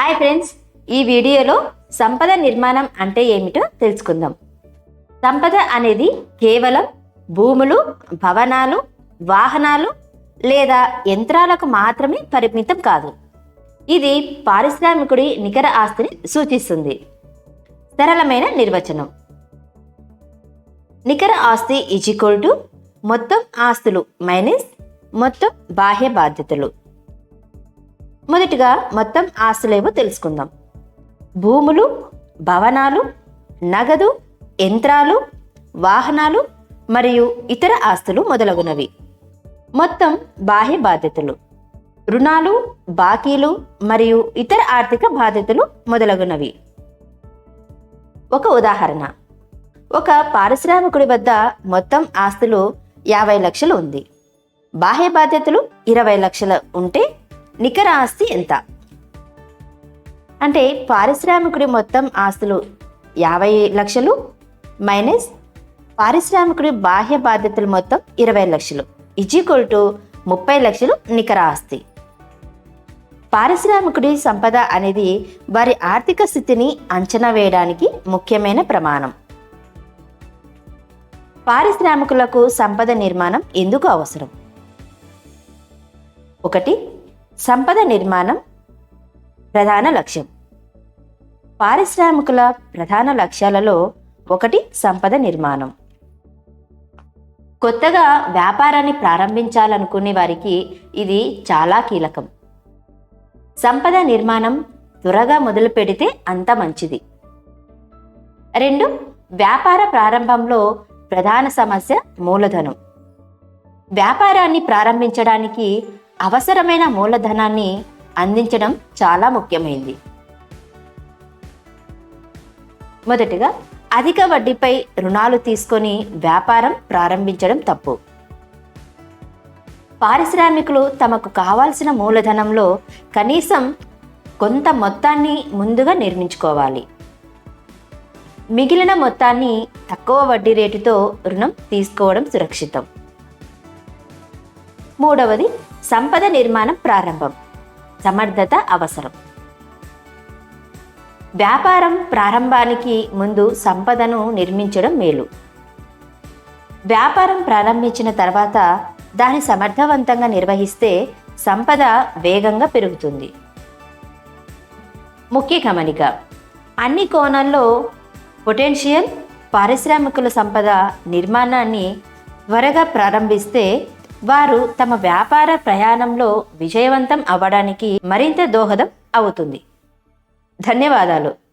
Hi friends ఈ వీడియోలో సంపద నిర్మాణం అంటే ఏమిటో తెలుసుకుందాం. సంపద అనేది కేవలం భూములు భవనాలు వాహనాలు లేదా యంత్రాలకు మాత్రమే పరిమితం కాదు. ఇది పారిశ్రామికుడి నికర ఆస్తిని సూచిస్తుంది. సరళమైన నిర్వచనం. నికర ఆస్తి ఈక్వల్ టు మొత్తం ఆస్తులు మైనస్ మొత్తం బాహ్య బాధ్యతలు. మొదటిగా మొత్తం ఆస్తులేవో తెలుసుకుందాం. భూములు భవనాలు నగదు యంత్రాలు వాహనాలు మరియు ఇతర ఆస్తులు మొదలగునవి. మొత్తం బాహ్య బాధ్యతలు. రుణాలు బాకీలు మరియు ఇతర ఆర్థిక బాధ్యతలు మొదలగునవి. ఒక ఉదాహరణ. ఒక పారిశ్రామికుడి వద్ద మొత్తం ఆస్తులు యాభై లక్షలు ఉంది. బాహ్య బాధ్యతలు ఇరవై లక్షలు ఉంటే నికర ఆస్తి ఎంత? అంటే పారిశ్రామికుడి మొత్తం ఆస్తులు యాభై లక్షలు మైనస్ పారిశ్రామికుడి బాహ్య బాధ్యతలు మొత్తం ఇరవై లక్షలు. ఈక్వల్ టు ముప్పై లక్షలు నికర ఆస్తి. పారిశ్రామికుడి సంపద అనేది వారి ఆర్థిక స్థితిని అంచనా వేయడానికి ముఖ్యమైన ప్రమాణం. పారిశ్రామికులకు సంపద నిర్మాణం ఎందుకు అవసరం? ఒకటి సంపద నిర్మాణం ప్రధాన లక్ష్యం. పారిశ్రామికుల ప్రధాన లక్ష్యాలలో ఒకటి సంపద నిర్మాణం. కొత్తగా వ్యాపారాన్ని ప్రారంభించాలనుకునే వారికి ఇది చాలా కీలకం. సంపద నిర్మాణం త్వరగా మొదలు పెడితే అంత మంచిది. రెండు వ్యాపార ప్రారంభంలో ప్రధాన సమస్య మూలధనం. వ్యాపారాన్ని ప్రారంభించడానికి అవసరమైన మూలధనాన్ని అందించడం చాలా ముఖ్యమైంది. మొదటిగా అధిక వడ్డీపై రుణాలు తీసుకొని వ్యాపారం ప్రారంభించడం తప్పు. పారిశ్రామికులు తమకు కావాల్సిన మూలధనంలో కనీసం కొంత మొత్తాన్ని ముందుగా నిర్మించుకోవాలి. మిగిలిన మొత్తాన్ని తక్కువ వడ్డీ రేటుతో రుణం తీసుకోవడం సురక్షితం. మూడవది సంపద నిర్మాణం ప్రారంభం. సమర్థత అవసరం. వ్యాపారం ప్రారంభానికి ముందు సంపదను నిర్మించడం మేలు. వ్యాపారం ప్రారంభించిన తర్వాత దాన్ని సమర్థవంతంగా నిర్వహిస్తే సంపద వేగంగా పెరుగుతుంది. ముఖ్య గమనిక అన్ని కోణాల్లో పొటెన్షియల్ పారిశ్రామికుల సంపద నిర్మాణాన్ని త్వరగా ప్రారంభిస్తే వారు తమ వ్యాపార ప్రయాణంలో విజయవంతం అవ్వడానికి మరింత దోహదం అవుతుంది. ధన్యవాదాలు.